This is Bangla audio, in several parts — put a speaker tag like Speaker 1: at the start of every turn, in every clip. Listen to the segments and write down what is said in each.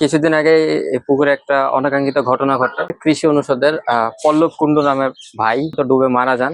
Speaker 1: কিছুদিন আগে এই পুকুরে একটা অনাকাঙ্ক্ষিত ঘটনা ঘটে কৃষি অনুষদের পল্লব কুণ্ডু নামের ভাই তো ডুবে মারা যান।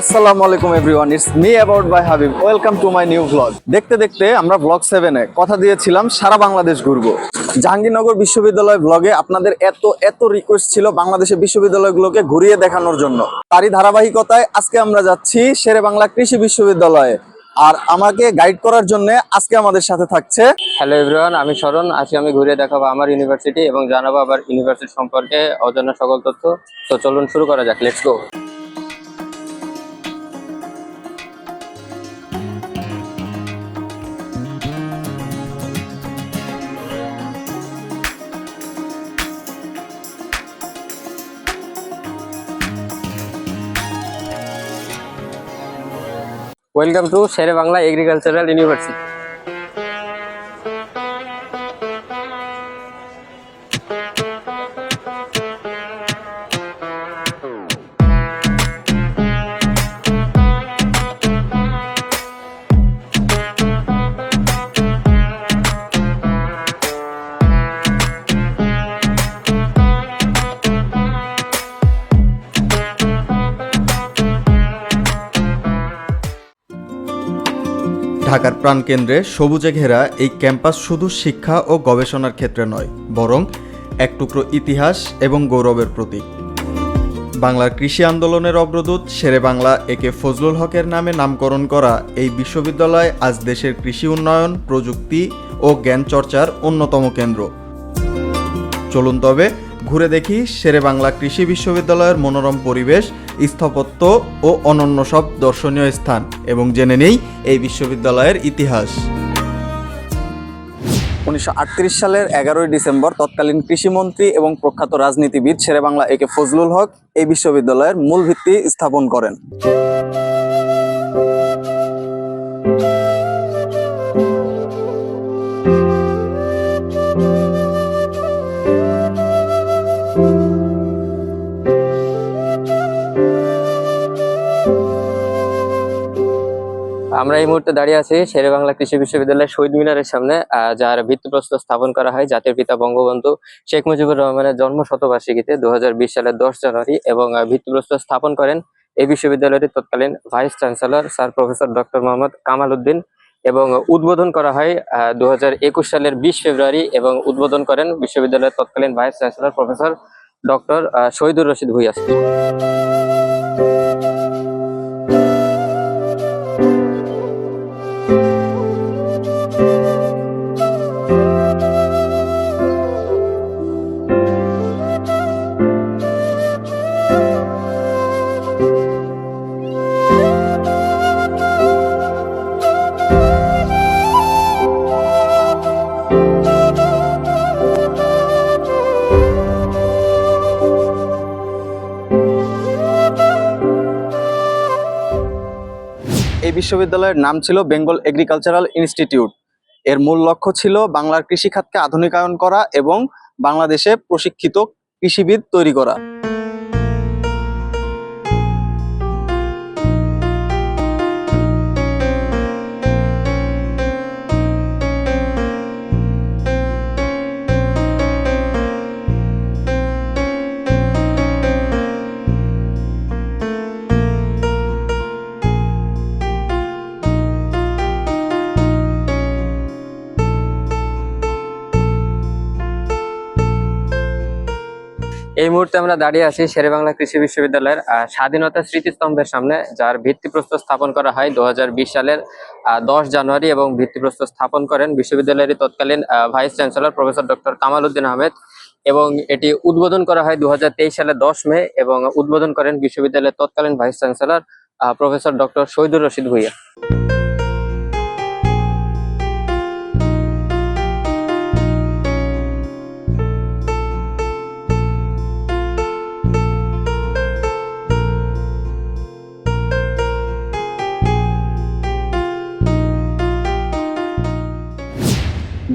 Speaker 2: আসসালামু আলাইকুম everyone it's me about by Habib welcome to my new vlog দেখতে দেখতে আমরা ভ্লগ সেভেনে কথা দিয়েছিলাম, সারা বাংলাদেশ ঘুরবো। জাহাঙ্গীরনগর বিশ্ববিদ্যালয় ভ্লগে আপনাদের এত এত রিকোয়েস্ট ছিল বাংলাদেশের বিশ্ববিদ্যালয়গুলোকে ঘুরিয়ে দেখানোর জন্য। তারই ধারাবাহিকতায় আজকে আমরা যাচ্ছি শেরে বাংলা কৃষি বিশ্ববিদ্যালয়ে। আর আমাকে গাইড করার জন্য আজকে আমাদের সাথে থাকছে।
Speaker 1: হ্যালো এভরিওয়ান আমি শরণ আজকে আমি ঘুরে দেখাবো আমার ইউনিভার্সিটি এবং জানাব আবার ইউনিভার্সিটি সম্পর্কে অজানা সকল তথ্য। তো চলুন শুরু করা যাক let's go welcome to Sher-e-Bangla agricultural university
Speaker 3: ঢাকার প্রাণকেন্দ্রে সবুজে ঘেরা এই ক্যাম্পাস শুধু শিক্ষা ও গবেষণার ক্ষেত্রে নয়, বরং এক টুকরো ইতিহাস এবং গৌরবের প্রতীক। বাংলার কৃষি আন্দোলনের অগ্রদূত শেরে বাংলা একে ফজলুল হকের নামে নামকরণ করা এই বিশ্ববিদ্যালয় আজ দেশের কৃষি উন্নয়ন, প্রযুক্তি ও জ্ঞান চর্চার অন্যতম কেন্দ্র। চলুন তবে ঘুরে দেখি শেরে বাংলা কৃষি বিশ্ববিদ্যালয়ের মনোরম পরিবেশ, স্থাপত্য ও অনন্য সব দর্শনীয় স্থান এবং জেনে নেই এই বিশ্ববিদ্যালয়ের ইতিহাস।
Speaker 2: উনিশশো আটত্রিশ সালের এগারোই ডিসেম্বর তৎকালীন কৃষিমন্ত্রী এবং প্রখ্যাত রাজনীতিবিদ শেরে বাংলা একে ফজলুল হক এই বিশ্ববিদ্যালয়ের মূল ভিত্তি স্থাপন করেন।
Speaker 1: আমরা এই মুহূর্তে দাঁড়িয়ে আছি শেরে বাংলা কৃষি বিশ্ববিদ্যালয়ের শহীদ মিনারের সামনে যার ভিত্তিপ্রস্তর স্থাপন করা হয় জাতির পিতা বঙ্গবন্ধু শেখ মুজিবুর রহমানের জন্ম শতবার্ষিকীতে দুহাজার বিশ সালের দশ জানুয়ারি এবং ভিত্তিপ্রস্তর স্থাপন করেন এই বিশ্ববিদ্যালয়টির তৎকালীন vice chancellor sir professor doctor Mohammad Kamal Uddin এবং উদ্বোধন করা হয় দু হাজার একুশ সালের বিশ ফেব্রুয়ারি এবং উদ্বোধন করেন বিশ্ববিদ্যালয়ের তৎকালীন vice chancellor professor doctor Shahidur Rashid ভুইয়াস
Speaker 2: বিশ্ববিদ্যালয়ের নাম ছিল বেঙ্গল এগ্রিকালচারাল ইনস্টিটিউট। এর মূল লক্ষ্য ছিল বাংলার কৃষিখাতকে আধুনিকায়ন করা এবং বাংলাদেশে প্রশিক্ষিত কৃষিবিদ তৈরি করা।
Speaker 1: মুহূর্তে আমরা দাঁড়িয়ে আছি শেরে বাংলা কৃষি বিশ্ববিদ্যালয়ের স্বাধীনতা স্মৃতিস্তম্ভের সামনে, যার ভিত্তিপ্রস্তর স্থাপন করা হয় দু হাজার বিশ সালের দশ জানুয়ারি এবং ভিত্তিপ্রস্তর স্থাপন করেন বিশ্ববিদ্যালয়ের তৎকালীন vice chancellor professor doctor Kamal Uddin Ahmed এবং এটি উদ্বোধন করা হয় দু সালের দশ মে এবং উদ্বোধন করেন বিশ্ববিদ্যালয়ের তৎকালীন vice chancellor professor doctor Shahidur Rashid Bhuiyan.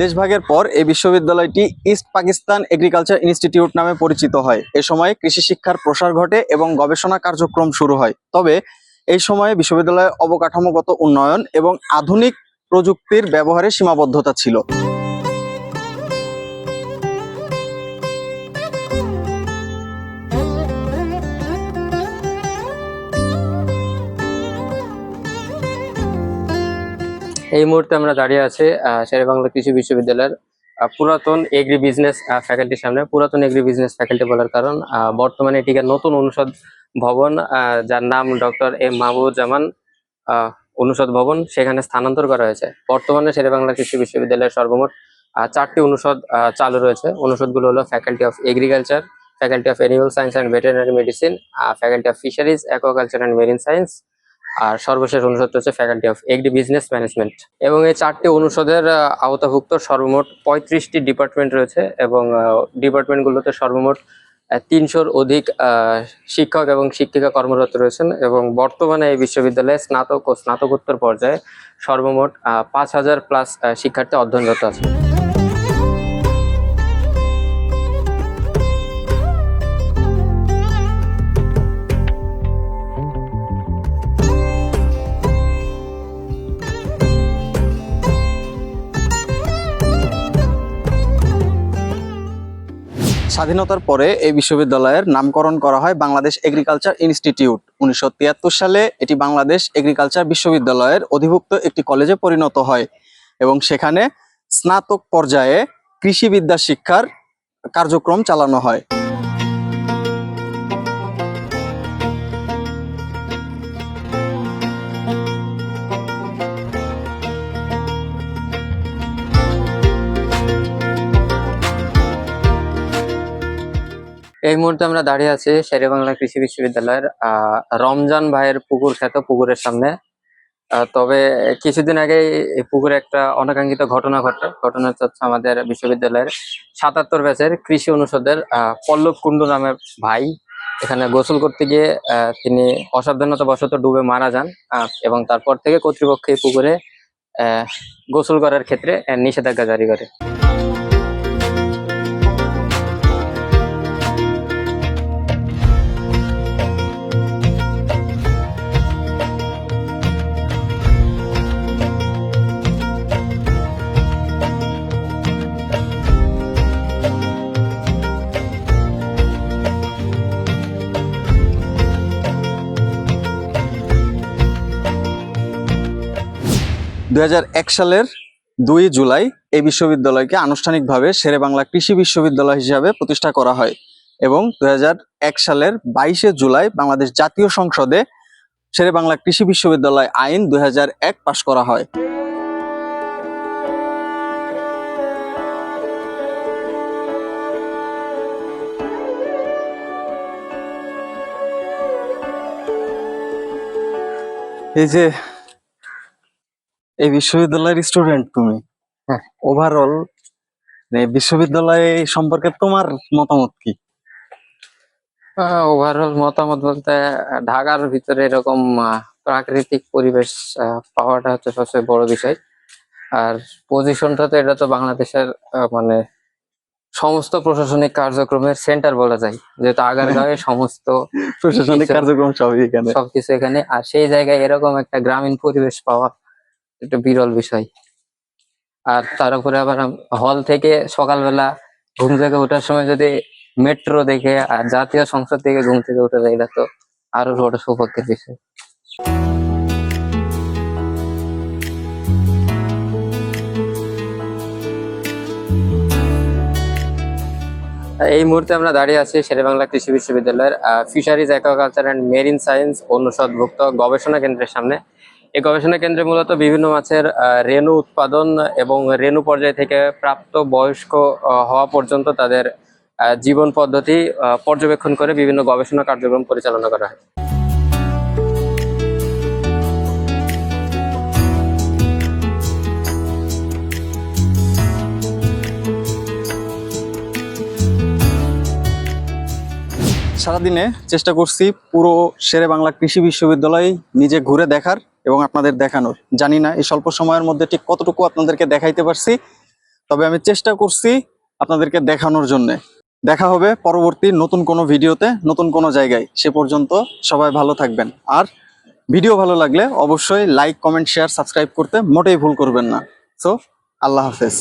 Speaker 2: দেশভাগের পর এই বিশ্ববিদ্যালয়টি ইস্ট পাকিস্তান এগ্রিকালচার ইনস্টিটিউট নামে পরিচিত হয়। এ সময় কৃষি শিক্ষার প্রসার ঘটে এবং গবেষণা কার্যক্রম শুরু হয়। তবে এই সময়ে বিশ্ববিদ্যালয়ের অবকাঠামোগত উন্নয়ন এবং আধুনিক প্রযুক্তির ব্যবহারে সীমাবদ্ধতা ছিল।
Speaker 1: এই মুহূর্তে আমরা দাঁড়িয়ে আছি শেরে বাংলা কৃষি বিশ্ববিদ্যালয়ের পুরাতন এগ্রি বিজনেস ফ্যাকাল্টির সামনে। পুরাতন এগ্রি বিজনেস ফ্যাকাল্টি বলার কারণ বর্তমানে এটিকে নতুন অনুষদ ভবন যার নাম ডক্টর এম মাহবুবুজ্জামান আহ, অনুষদ ভবন। সেখানে স্থানান্তর করা হয়েছে। বর্তমানে শেরে বাংলা কৃষি বিশ্ববিদ্যালয়ের সর্বমোট চারটি অনুষদ চালু রয়েছে। অনুষদগুলো হলো faculty of agriculture faculty of animal science and veterinary medicine faculty of fisheries aquaculture and marine science আর সর্বশেষ অনুষদ হচ্ছে faculty of agribusiness management এবং এই চারটি অনুষদের আওতাভুক্ত সর্বমোট পঁয়ত্রিশটি ডিপার্টমেন্ট রয়েছে এবং ডিপার্টমেন্টগুলোতে সর্বমোট তিনশোর অধিক শিক্ষক এবং শিক্ষিকা কর্মরত রয়েছেন এবং বর্তমানে এই বিশ্ববিদ্যালয়ে স্নাতক ও স্নাতকোত্তর পর্যায়ে সর্বমোট পাঁচ হাজার প্লাস শিক্ষার্থী অধ্যয়নরত আছে
Speaker 2: স্বাধীনতার পরে এই বিশ্ববিদ্যালয়ের নামকরণ করা হয় বাংলাদেশ এগ্রিকালচার ইনস্টিটিউট। উনিশশো তিয়াত্তর সালে এটি বাংলাদেশ এগ্রিকালচার বিশ্ববিদ্যালয়ের অধিভুক্ত একটি কলেজে পরিণত হয় এবং সেখানে স্নাতক পর্যায়ে কৃষিবিদ্যা শিক্ষার কার্যক্রম চালানো হয়।
Speaker 1: এই মুহূর্তে আমরা দাঁড়িয়ে আছি শেরে বাংলা কৃষি বিশ্ববিদ্যালয়ের রমজান ভাইয়ের পুকুর খ্যাত পুকুরের সামনে। তবে কিছুদিন আগে এই পুকুরে একটা অনাকাঙ্ক্ষিত ঘটনা ঘটে। ঘটনাটা হচ্ছে আমাদের বিশ্ববিদ্যালয়ের সাতাত্তর ব্যাচের কৃষি অনুষদের পল্লব কুণ্ডু নামের ভাই। এখানে গোসল করতে গিয়ে তিনি অসাবধানতা বশত ডুবে মারা যান এবং তারপর থেকে কর্তৃপক্ষ এই পুকুরে গোসল করার ক্ষেত্রে নিষেধাজ্ঞা জারি করে।
Speaker 2: দুই হাজার এক সালের দুই জুলাই এই বিশ্ববিদ্যালয়কে আনুষ্ঠানিকভাবে শেরে বাংলা কৃষি বিশ্ববিদ্যালয় হিসাবে প্রতিষ্ঠা করা হয় এবং দু হাজার এক সালের বাইশে জুলাই বাংলাদেশ জাতীয় সংসদে শেরে বাংলা কৃষি বিশ্ববিদ্যালয় আইন দু এক পাশ করা হয়। এই যে এই বিশ্ববিদ্যালয়ের স্টুডেন্ট তুমি?
Speaker 1: হ্যাঁ।
Speaker 2: ওভারঅল বিশ্ববিদ্যালয় সম্পর্কে তোমার মতামত কি?
Speaker 1: ওভারঅল মতামত বলতে ঢাকার ভিতরে এরকম প্রাকৃতিক পরিবেশ পাওয়াটা হচ্ছে সবচেয়ে বড় বিষয়। আর পজিশনটা তো এটা তো বাংলাদেশের মানে সমস্ত প্রশাসনিক কার্যক্রমের সেন্টার বলা যায়। যেহেতু আগারগাঁওয়ে সমস্ত
Speaker 2: প্রশাসনিক কার্যক্রম সবই এখানে।
Speaker 1: সবকিছু এখানে। আর সেই জায়গায় এরকম একটা গ্রামীণ পরিবেশ পাওয়া একটা বিরল বিষয়। আর তার উপরে আবার হল থেকে সকালবেলা ঘুম থেকে ওঠার সময় যদি মেট্রো দেখে আর জাতীয় সংসদ থেকে ঘুম থেকে উঠে যায়, এটা তো আরও বড় সৌভাগ্যের বিষয়। এই মুহূর্তে আমরা দাঁড়িয়ে আছি শেরেবাংলা কৃষি বিশ্ববিদ্যালয়ের fisheries aquaculture and marine science অনুষদভুক্ত গবেষণা কেন্দ্রের সামনে। এই গবেষণা কেন্দ্রে মূলত বিভিন্ন মাছের রেণু উৎপাদন এবং রেণু পর্যায় থেকে প্রাপ্ত বয়স্ক হওয়া পর্যন্ত তাদের জীবন পদ্ধতি পর্যবেক্ষণ করে বিভিন্ন গবেষণা কার্যক্রম পরিচালনা করা হয়।
Speaker 2: সারাদিনে চেষ্টা করছি পুরো শেরে বাংলা কৃষি বিশ্ববিদ্যালয় নিজে ঘুরে দেখার। এবং আপনাদের দেখানোর। জানি না, এই স্বল্প সময়ের মধ্যে ঠিক কতটুকু আপনাদেরকে দেখাইতে পারছি, তবে আমি চেষ্টা করছি আপনাদেরকে দেখানোর জন্যে। দেখা হবে পরবর্তী নতুন কোনো ভিডিওতে, নতুন কোনো জায়গায়। সে পর্যন্ত সবাই ভালো থাকবেন। আর ভিডিও ভালো লাগলে অবশ্যই লাইক, কমেন্ট, শেয়ার, সাবস্ক্রাইব করতে মোটেই ভুল করবেন না। সো, আল্লাহ হাফেজ।